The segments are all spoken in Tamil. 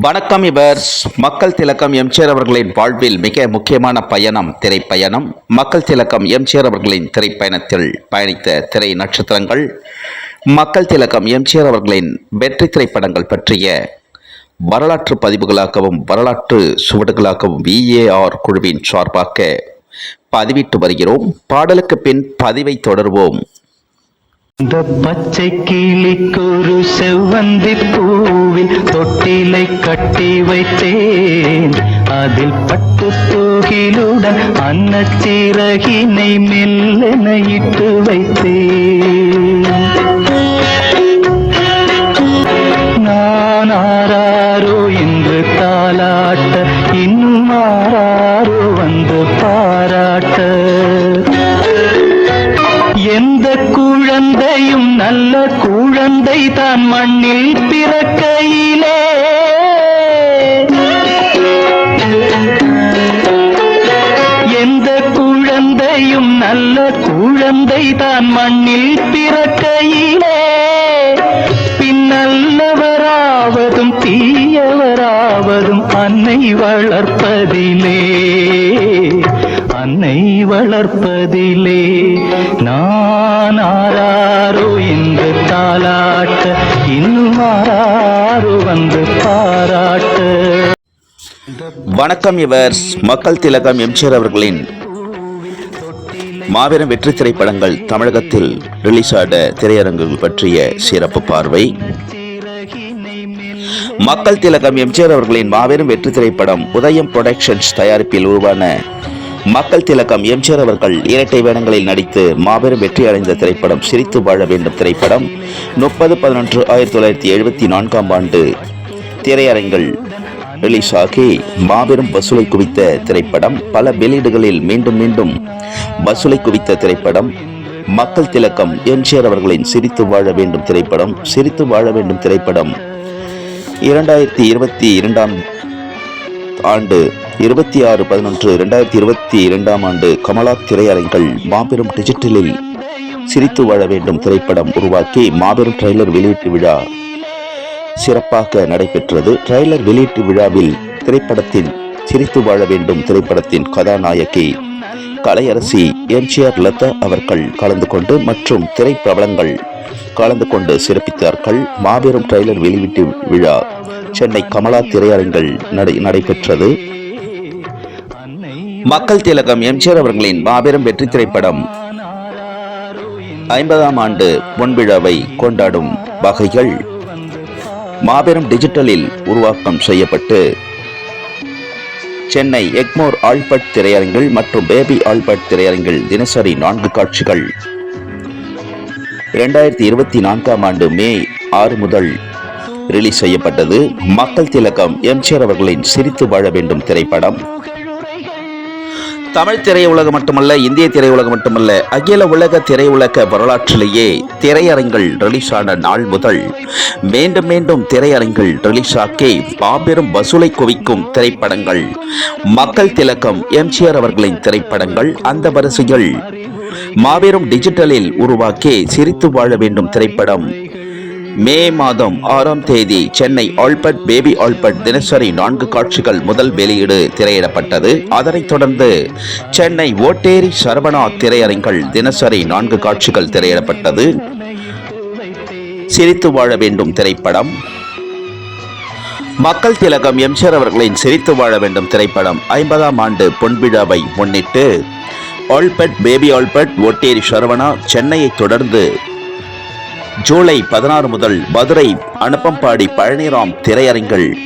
வணக்கம் இவர் மக்கள் திலக்கம் எம்ஜிஆர் அவர்களின் வாழ்வில் மிக முக்கியமான பயணம் திரைப்பயணம். மக்கள் திலக்கம் எம்ஜிஆர் அவர்களின் திரைப்பயணத்தில் பயணித்த திரை நட்சத்திரங்கள். மக்கள் திலக்கம் எம்ஜிஆர் அவர்களின் வெற்றி திரைப்படங்கள் பற்றிய வரலாற்று பதிவுகளாகவும் வரலாற்று சுவடுகளாகவும் விஏஆர் குழுவின் சார்பாக பதிவிட்டு வருகிறோம். பாடலுக்கு பின் பதிவை தொடர்வோம். இந்த பச்சை கிளிக்கொரு செவ்வந்தி பூவில் தொட்டிலை கட்டி வைத்தேன். அதில் பட்டு தூகிலுடன் அன்னச்சிறகினை மெல்லென இட்டு வைத்தேன். எந்த குழந்தையும் நல்ல குழந்தை தான் மண்ணில் பிறக்கையிலே. எந்த குழந்தையும் நல்ல குழந்தை தான் மண்ணில் பிறக்கையிலே. பின்னல்லவராவதும் தீயவராவதும் அன்னை வளர்ப்பதிலே. தன்னை வளர்ப்பதிலே நான் ஆராரோ என்று தாளாட்ட இன்னும் ஆராரோ வந்து பாராட்ட. வணக்கம் இவர் மக்கள் திலகம் எம்ஜிஆர் அவர்களின் மாபெரும் வெற்றி திரைப்படங்கள் தமிழகத்தில் ரிலீஸ் ஆட திரையரங்குகள் பற்றிய சிறப்பு பார்வை. மக்கள் திலகம் எம்ஜிஆர் அவர்களின் மாபெரும் வெற்றி திரைப்படம் உதயம் புரொடக்ஷன்ஸ் தயாரிப்பில் உருவான மக்கள் திலக்கம் எம்ஜிஆர் அவர்கள் இரட்டை வேடங்களில் நடித்து மாபெரும் வெற்றி அடைந்த திரைப்படம் சிரித்து வாழ வேண்டும் திரைப்படம் முப்பது பதினொன்று ஆயிரத்தி தொள்ளாயிரத்தி எழுபத்தி நான்காம் ஆண்டு திரையரங்கில் ரிலீஸ் ஆகி மாபெரும் வசூலை குவித்த திரைப்படம் பல வெளியீடுகளில் மீண்டும் மீண்டும் வசூலை குவித்த திரைப்படம் மக்கள் திலக்கம் எம்ஜிஆர் அவர்களின் சிரித்து வாழ வேண்டும் திரைப்படம் சிரித்து வாழ வேண்டும் திரைப்படம். இரண்டாயிரத்தி இருபத்தி இரண்டாம் ஆண்டு இருபத்தி ஆறு பதினொன்று இரண்டாயிரத்தி இருபத்தி இரண்டாம் ஆண்டு கமலா திரையரங்கள் மாபெரும் டிஜிட்டலில் சிரித்து வாழ வேண்டும் திரைப்படம் உருவாக்கி மாபெரும் ட்ரெய்லர் வெளியீட்டு விழா சிறப்பாக நடைபெற்றது. ட்ரெய்லர் வெளியீட்டு விழாவில் திரைப்படத்தின் சிரித்து வாழ வேண்டும் திரைப்படத்தின் கதாநாயகி கலையரசி எம்ஜிஆர் லதா அவர்கள் கலந்து கொண்டு மற்றும் திரைப்பிரபலங்கள் கலந்து கொண்டு சிறப்பித்தார்கள். மாபெரும் ட்ரெய்லர் வெளியீட்டு விழா சென்னை கமலா திரையரங்கில் நடை நடைபெற்றது. மக்கள் திலகம் எம்ஜிஆர் அவர்களின் மாபெரும் வெற்றி திரைப்படம். ஐம்பதாம் ஆண்டு பொன்விழாவை கொண்டாடும் வகைகள் மாபெரும் டிஜிட்டலில் உருவாக்கம் செய்யப்பட்டு சென்னை எக்மோர் ஆல்பட் திரையரங்கில் மற்றும் பேபி ஆல்பட் திரையரங்கில் தினசரி நான்கு காட்சிகள். இரண்டாயிரத்தி இருபத்தி நான்காம் ஆண்டு மே ஆறு முதல் ரிலீஸ் செய்யப்பட்டது. மக்கள் திலகம் எம்ஜிஆர் அவர்களின் சிரித்து வாழ வேண்டும் திரைப்படம். தமிழ் திரையுலகம் மட்டுமல்ல இந்திய திரையுலகம் மட்டுமல்ல அகில உலக திரையுலக வரலாற்றிலேயே திரையரங்கில் ரிலீஸ் ஆன நாள் முதல் மீண்டும் மீண்டும் திரையரங்கில் ரிலீஸ் ஆக்கி மாபெரும் வசூலை குவிக்கும் திரைப்படங்கள் மக்கள் திலக்கம் எம்ஜிஆர் அவர்களின் திரைப்படங்கள் அந்த வரிசையில் மாபெரும் டிஜிட்டலில் உருவாக்கி சிரித்து வாழ வேண்டும் திரைப்படம். மே மாதம் ஆறாம் தேதி சென்னை ஆல்பர்ட் பேபி ஆல்பர்ட் தினசரி நான்கு காட்சிகள் முதல் வெளியீடு திரையிடப்பட்டது. அதனைத் தொடர்ந்து சென்னை ஓட்டேரி சரவணா திரையரங்கள் தினசரி நான்கு காட்சிகள் திரையிடப்பட்டது. சிரித்து வாழ வேண்டும் திரைப்படம். மக்கள் திலகம் எம்ஜிஆர் அவர்களின் சிரித்து வாழ வேண்டும் திரைப்படம் ஐம்பதாம் ஆண்டு பொன்விழாவை முன்னிட்டு Albert Baby Albert Otteri Saravana சென்னையை தொடர்ந்து ஜூலை பதினாறு முதல் மதுரை அனுப்பம்பாடி பழனிராம் திரையரங்கில்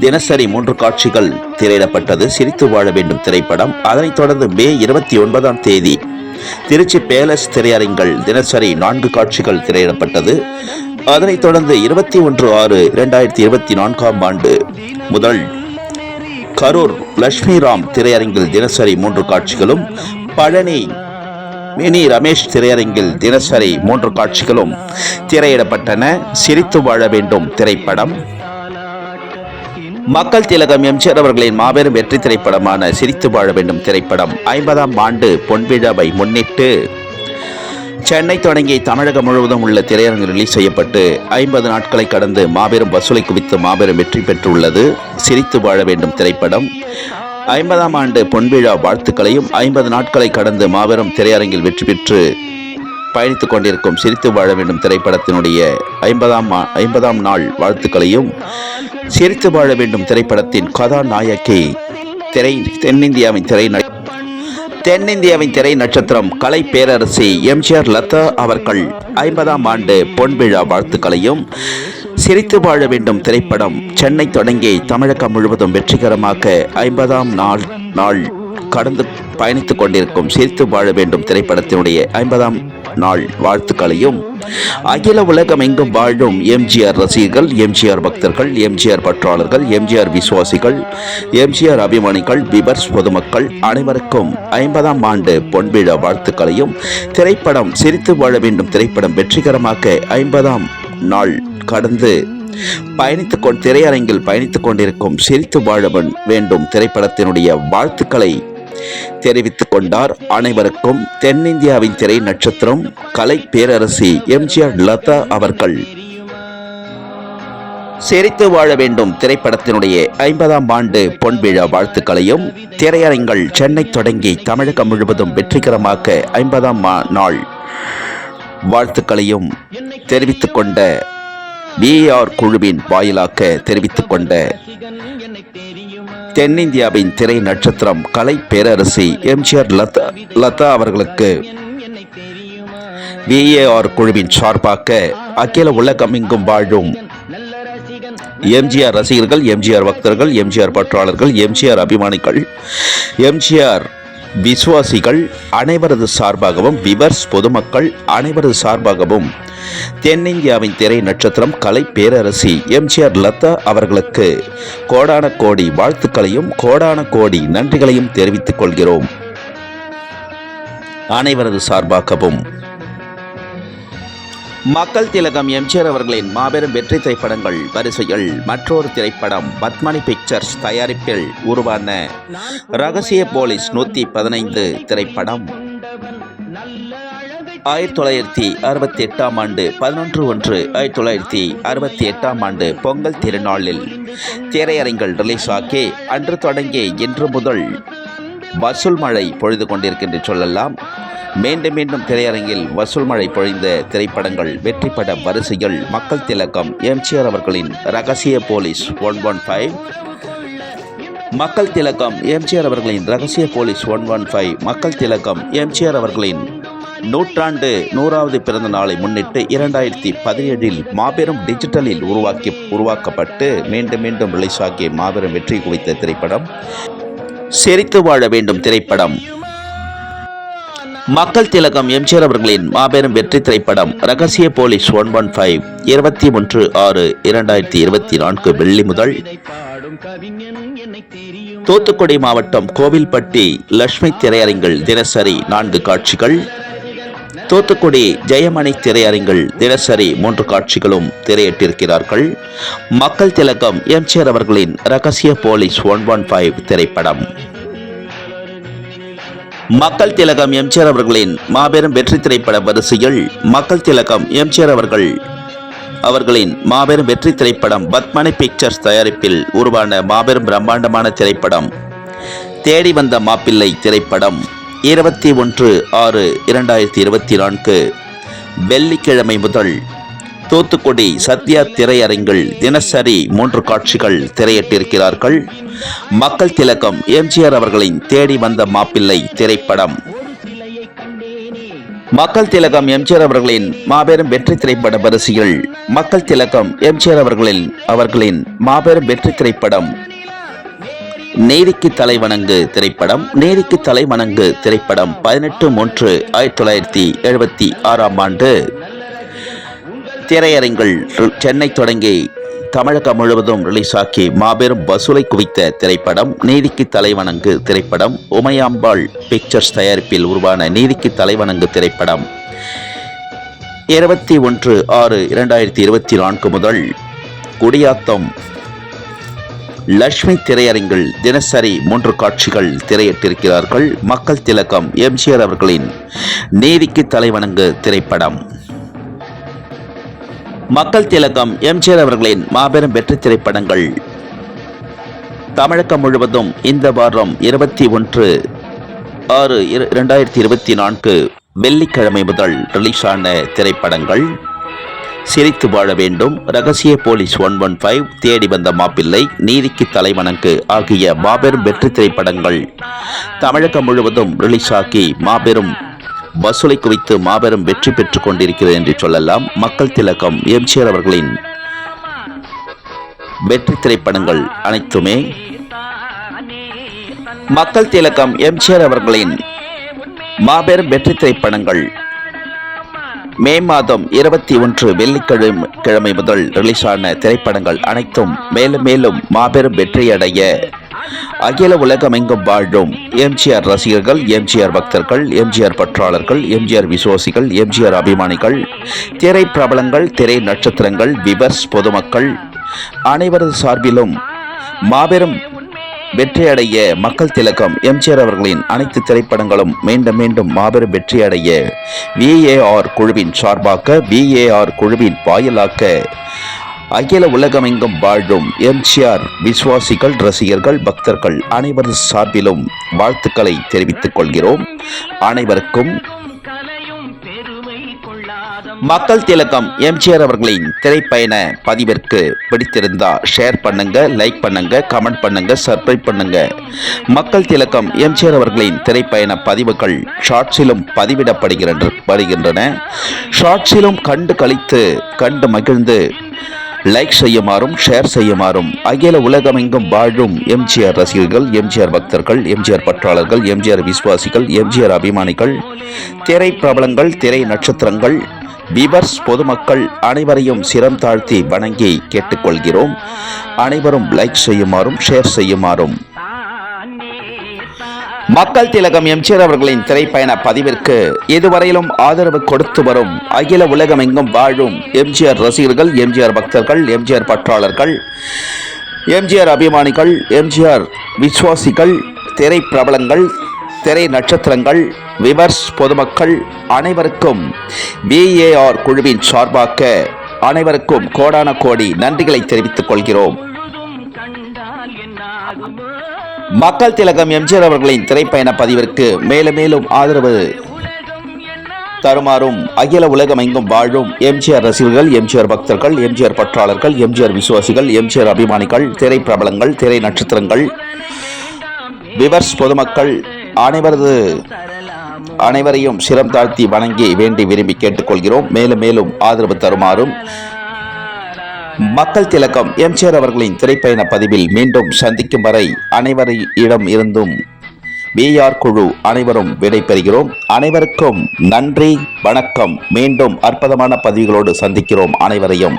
தினசரி மூன்று காட்சிகள் திரையிடப்பட்டது. சிரித்து வாழ வேண்டும் திரைப்படம். அதனைத் தொடர்ந்து மே இருபத்தி ஒன்பதாம் தேதி திருச்சி பேலஸ் திரையரங்கில் தினசரி நான்கு காட்சிகள் திரையிடப்பட்டது. அதனைத் தொடர்ந்து இருபத்தி ஒன்று ஆறு இரண்டாயிரத்தி இருபத்தி நான்காம் ஆண்டு முதல் கரூர் லட்சுமிராம் திரையரங்கில் தினசரி மூன்று காட்சிகளும் பழனி மினி ரமேஷ் திரையரங்கில் தினசரி மூன்று காட்சிகளும் திரையிடப்பட்டன. சிரித்து வாழ வேண்டும் திரைப்படம். மக்கள் திலகம் எம்ஜிஆர் அவர்களின் மாபெரும் வெற்றி திரைப்படமான சிரித்து வாழ வேண்டும் திரைப்படம் ஐம்பதாம் ஆண்டு பொன்விழாவை முன்னிட்டு சென்னை தொடங்கி தமிழகம் முழுவதும் உள்ள திரையரங்கு ரிலீஸ் செய்யப்பட்டு ஐம்பது நாட்களை கடந்து மாபெரும் வசூலை குவித்து மாபெரும் வெற்றி பெற்றுள்ளது. சிரித்து வாழ வேண்டும் திரைப்படம். ஐம்பதாம் ஆண்டு பொன்விழா வாழ்த்துக்களையும் ஐம்பது நாட்களை கடந்து மாபெரும் திரையரங்கில் வெற்றி பெற்று பயணித்துக் கொண்டிருக்கும் சிரித்து வாழ வேண்டும் திரைப்படத்தினுடைய ஐம்பதாம் ஐம்பதாம் நாள் வாழ்த்துக்களையும் சிரித்து வாழ வேண்டும் திரைப்படத்தின் கதாநாயகி திரை தென்னிந்தியாவின் திரை தென்னிந்தியாவின் திரை நட்சத்திரம் கலை பேரரசி எம்ஜிஆர் லதா அவர்கள் ஐம்பதாம் ஆண்டு பொன்விழா வாழ்த்துக்களையும் சிரித்து வாழ வேண்டும் திரைப்படம். சென்னை தொடங்கி தமிழகம் முழுவதும் வெற்றிகரமாக ஐம்பதாம் நாள் நாள் கடந்து பயணித்துக் கொண்டிருக்கும் சிரித்து வாழ வேண்டும் திரைப்படத்தினுடைய ஐம்பதாம் நாள் வாழ்த்துக்களையும். அகில உலகம் எங்கும் வாழும் எம்ஜிஆர் ரசிகர்கள் எம்ஜிஆர் பக்தர்கள் எம்ஜிஆர் பற்றாளர்கள் எம்ஜிஆர் விசுவாசிகள் எம்ஜிஆர் அபிமானிகள் பிபர்ஸ் பொதுமக்கள் அனைவருக்கும் ஐம்பதாம் ஆண்டு பொன்விழா வாழ்த்துக்களையும். திரைப்படம் சிரித்து வாழ வேண்டும் திரைப்படம் வெற்றிகரமாக ஐம்பதாம் நாள் கடந்து பயணித்துக் கொண்டு திரையரங்கில் பயணித்துக் கொண்டிருக்கும் சிரித்து வாழ வேண்டும் திரைப்படத்தினுடைய வாழ்த்துக்களை தெரிவித்துக் கொண்டார். அனைவருக்கும் தென்னிந்தியாவின் திரை நட்சத்திரம் கலை பேரரசி எம்ஜிஆர் லதா அவர்கள். சிரித்து வாழ வேண்டும் திரைப்படத்தினுடைய ஐம்பதாம் ஆண்டு பொன்விழா வாழ்த்துக்களையும் திரையரங்கள் சென்னை தொடங்கி தமிழகம் முழுவதும் வெற்றிகரமாக ஐம்பதாம் நாள் வாழ்த்துக்களையும் தெரிவித்துக் கொண்ட குழுவின் வாயிலாக தெரிவித்துக் கொண்ட தென்னிந்தியாவின் திரை நட்சத்திரம் கலை பேரரசி எம்ஜிஆர் லதா லதா அவர்களுக்கு விஏஆர் குழுவின் சார்பாக அகில உலகமெங்கும் வாழும் எம்ஜிஆர் ரசிகர்கள் எம்ஜிஆர் பக்தர்கள் எம்ஜிஆர் பற்றாளர்கள் எம்ஜிஆர் அபிமானிகள் எம்ஜிஆர் விசுவாசிகள் அனைவரது சார்பாகவும் விவர்ஸ் பொதுமக்கள் அனைவரது சார்பாகவும் தென்னிந்தியாவின் திரை நட்சத்திரம் கலை பேரரசி எம்ஜிஆர் லதா அவர்களுக்கு கோடான கோடி வாழ்த்துக்களையும் கோடான கோடி நன்றிகளையும் தெரிவித்துக் கொள்கிறோம். அனைவரது சார்பாகவும் மக்கள் திலகம் எம்ஜிஆர் அவர்களின் மாபெரும் வெற்றி திரைப்படங்கள் வரிசையில் மற்றொரு திரைப்படம் பத்மனி பிக்சர்ஸ் தயாரிப்பில் உருவான ரகசிய போலீஸ் நூற்றி பதினைந்து திரைப்படம். ஆயிரத்தி தொள்ளாயிரத்தி அறுபத்தி எட்டாம் ஆண்டு பதினொன்று ஒன்று ஆயிரத்தி தொள்ளாயிரத்தி அறுபத்தி எட்டாம் ஆண்டு பொங்கல் திருநாளில் திரையரங்கில் ரிலீஸ் ஆகி அன்று தொடங்கி இன்று முதல் வசூல் மழை பொழுது கொண்டிருக்கின்ற சொல்லலாம். மீண்டும் மீண்டும் திரையரங்கில் வசூல் மழை பொழிந்த திரைப்படங்கள் வெற்றி பட வரிசையில் மக்கள் திலகம் எம்ஜிஆர் அவர்களின் ரகசிய போலீஸ் ஒன் ஒன் ஃபைவ். மக்கள் திலகம் எம்ஜிஆர் அவர்களின் ரகசிய போலீஸ் ஒன் ஒன் ஃபைவ். மக்கள் திலகம் எம்ஜிஆர் அவர்களின் நூற்றாண்டு நூறாவது பிறந்த நாளை முன்னிட்டு இரண்டாயிரத்தி பதினேழில் மாபெரும் டிஜிட்டலில் உருவாக்கி உருவாக்கப்பட்டு மீண்டும் மீண்டும் ரிலீஸ் ஆகிய மாபெரும் வெற்றி குவித்த திரைப்படம் சிரித்து வாழ வேண்டும் திரைப்படம். மக்கள் திலகம் எம்ஜிஆர் அவர்களின் மாபெரும் வெற்றி திரைப்படம் ரகசிய போலீஸ் ஒன் ஒன் ஃபைவ் இருபத்தி ஒன்று ஆறு இரண்டாயிரத்தி இருபத்தி நான்கு வெள்ளி முதல் தூத்துக்குடி மாவட்டம் கோவில்பட்டி லட்சுமி திரையரங்கில் தினசரி நான்கு காட்சிகள் தூத்துக்குடி ஜெயமணி திரையரங்கில் தினசரி மூன்று காட்சிகளும் திரையிட்டிருக்கிறார்கள். மக்கள் திலகம் எம்ஜிஆர் அவர்களின் ரகசிய போலீஸ் ஒன் ஒன் ஃபைவ் திரைப்படம். மக்கள் திலகம் எம்ஜிஆர் அவர்களின் மாபெரும் வெற்றி திரைப்பட வரிசையில் மக்கள் திலகம் எம்ஜிஆர் அவர்கள் அவர்களின் மாபெரும் வெற்றி திரைப்படம் பத்மனி பிக்சர்ஸ் தயாரிப்பில் உருவான மாபெரும் பிரம்மாண்டமான திரைப்படம். தேடி வந்த மாப்பிள்ளை திரைப்படம் இருபத்தி ஒன்று ஆறு இரண்டாயிரத்தி இருபத்தி நான்கு. வெள்ளிக்கிழமை முதல் தூத்துக்குடி சத்யா திரையரங்கில் தினசரி மூன்று காட்சிகள் திரையிட்டிருக்கிறார்கள். மக்கள் திலகம் எம்ஜிஆர் அவர்களின் தேடி வந்த மாப்பிள்ளை திரைப்படம். மக்கள் திலகம் எம்ஜிஆர் அவர்களின் மாபெரும் வெற்றி திரைப்பட வரிசையில் மக்கள் திலகம் எம்ஜிஆர் அவர்களின் அவர்களின் மாபெரும் வெற்றி திரைப்படம். நீதிக்கு தலைவணங்கு திரைப்படம் நீதிக்கு தலைவணங்கு திரைப்படம் பதினெட்டு மூன்று ஆயிரத்தி தொள்ளாயிரத்தி எழுபத்தி ஆறாம் ஆண்டு. திரையரங்கில் சென்னை தொடங்கி தமிழகம் முழுவதும் ரிலீஸ் ஆக்கி மாபெரும் வசூலை குவித்த திரைப்படம் நீதிக்கு தலைவணங்கு திரைப்படம் உமையாம்பாள் பிக்சர்ஸ் தயாரிப்பில் உருவான நீதிக்கு தலைவணங்கு திரைப்படம். இருபத்தி ஒன்று ஆறு இரண்டாயிரத்தி இருபத்தி நான்கு முதல் குடியாத்தம் லட்சுமி திரையரங்கில் தினசரி மூன்று காட்சிகள் திரையிட்டிருக்கிறார்கள். மக்கள் திலகம் எம்ஜிஆர் அவர்களின் நீதிக்கு தலைவணங்கு திரைப்படம். மக்கள் திலகம் எம்ஜிஆர் அவர்களின் மாபெரும் வெற்றி திரைப்படங்கள். தமிழகம் முழுவதும் இந்த வாரம் இருபத்தி ஒன்று ஆறு இர- இரண்டாயிரத்தி இருபத்தி நான்கு வெள்ளிக்கிழமை முதல் ரிலீஸ் ஆன திரைப்படங்கள். சிரித்து வாழ வேண்டும். ரகசிய போலீஸ் ஒன் ஒன் ஃபைவ் தேடி வந்த மாப்பிள்ளை நீதிக்கு தலைவணங்கு ஆகிய மாபெரும் வெற்றி திரைப்படங்கள் தமிழகம் முழுவதும் ரிலீஸ் ஆகி மாபெரும் வசூலை குவித்து மாபெரும் வெற்றி பெற்றுக் கொண்டிருக்கிறது என்று சொல்லலாம். மக்கள் திலகம் எம்ஜிஆர் அவர்களின் வெற்றி திரைப்படங்கள் அனைத்துமே. மக்கள் திலகம் எம்ஜிஆர் அவர்களின் மாபெரும் வெற்றி திரைப்படங்கள். மே மாதம் இருபத்தி ஒன்று வெள்ளிக்கிழமை கிழமை முதல் ரிலீஸ் ஆன திரைப்படங்கள் அனைத்தும் மேலும் மேலும் மாபெரும் வெற்றியடைய அகில உலகமெங்கும் வாழும் எம்ஜிஆர் ரசிகர்கள் எம்ஜிஆர் பக்தர்கள் எம்ஜிஆர் பற்றாளர்கள் எம்ஜிஆர் விசுவாசிகள் எம்ஜிஆர் அபிமானிகள் திரை பிரபலங்கள் திரை நட்சத்திரங்கள் விவர்ஸ் பொதுமக்கள் அனைவரது சார்பிலும் மாபெரும் வெற்றியடைய மக்கள் திலக்கம் எம்ஜிஆர் அவர்களின் அனைத்து திரைப்படங்களும் மீண்டும் மீண்டும் மாபெரும் வெற்றியடைய விஏஆர் குழுவின் சார்பாக விஏஆர் குழுவின் வாயிலாக அகில உலகமெங்கும் வாழும் எம்ஜிஆர் விசுவாசிகள் ரசிகர்கள் பக்தர்கள் அனைவர் சார்பிலும் வாழ்த்துக்களை தெரிவித்துக் கொள்கிறோம். அனைவருக்கும் மக்கள் திலகம் எம்ஜிஆர் அவர்களின் திரைப்பயண பதிவிற்கு பிடித்திருந்தா ஷேர் பண்ணுங்க லைக் பண்ணுங்க கமெண்ட் பண்ணுங்க சப்ஸ்கிரைப் பண்ணுங்க. மக்கள் திலக்கம் எம்ஜிஆர் அவர்களின் திரைப்பயண பதிவுகள் ஷார்ட்ஸிலும் பதிவிடப்படுகின்ற வருகின்றன. ஷார்ட்ஸிலும் கண்டு கழித்து கண்டு மகிழ்ந்து லைக் செய்யுமாறும் ஷேர் செய்யுமாறும். அகில உலகமெங்கும் வாழும் எம்ஜிஆர் ரசிகர்கள் எம்ஜிஆர் பக்தர்கள் எம்ஜிஆர் பற்றாளர்கள் எம்ஜிஆர் விசுவாசிகள் எம்ஜிஆர் அபிமானிகள் திரை பிரபலங்கள் திரை நட்சத்திரங்கள் விவர்ஸ் பொதுமக்கள் அனைவரையும் சிரம் தாழ்த்தி வணங்கி கேட்டுக்கொள்கிறோம். அனைவரும் லைக் செய்யுமாறும் ஷேர் செய்யுமாறும். மக்கள் திலகம் எம்ஜிஆர் அவர்களின் திரைப்பயண பதிவிற்கு இதுவரையிலும் ஆதரவு கொடுத்து வரும் அகில உலகமெங்கும் வாழும் எம்ஜிஆர் ரசிகர்கள் எம்ஜிஆர் பக்தர்கள் எம்ஜிஆர் பற்றாளர்கள் எம்ஜிஆர் அபிமானிகள் எம்ஜிஆர் விசுவாசிகள் திரை பிரபலங்கள் திரை நட்சத்திரங்கள் விவர்ஸ் பொதுமக்கள் அனைவருக்கும் விஏஆர் குழுவின் சார்பாக அனைவருக்கும் கோடான கோடி நன்றிகளை தெரிவித்துக் கொள்கிறோம். மக்கள் திலகம் எம்ஜிஆர் அவர்களின் திரைப்பயண பதிவிற்கு மேலும் மேலும் ஆதரவு தருமாறும் அகில உலகம் எங்கும் வாழும் எம்ஜிஆர் ரசிகர்கள் எம்ஜிஆர் பக்தர்கள் எம்ஜிஆர் பற்றாளர்கள் எம்ஜிஆர் விசுவாசிகள் எம்ஜிஆர் அபிமானிகள் திரை பிரபலங்கள் திரை நட்சத்திரங்கள் விவர்ஸ் பொதுமக்கள் அனைவரது அனைவரையும் சிரம் தாழ்த்தி வணங்கி வேண்டி விரும்பி கேட்டுக்கொள்கிறோம். மேலும் மேலும் ஆதரவு தருமாறும் மக்கள் திலக்கம் எம்ஜிஆர் அவர்களின் திரைப்பயண பதிவில் மீண்டும் சந்திக்கும் வரை அனைவரிடம் இருந்தும் பிஆர் குழு அனைவரும் விடைபெறுகிறோம் அனைவருக்கும் நன்றி வணக்கம். மீண்டும் அற்புதமான பதிவுகளோடு சந்திக்கிறோம் அனைவரையும்.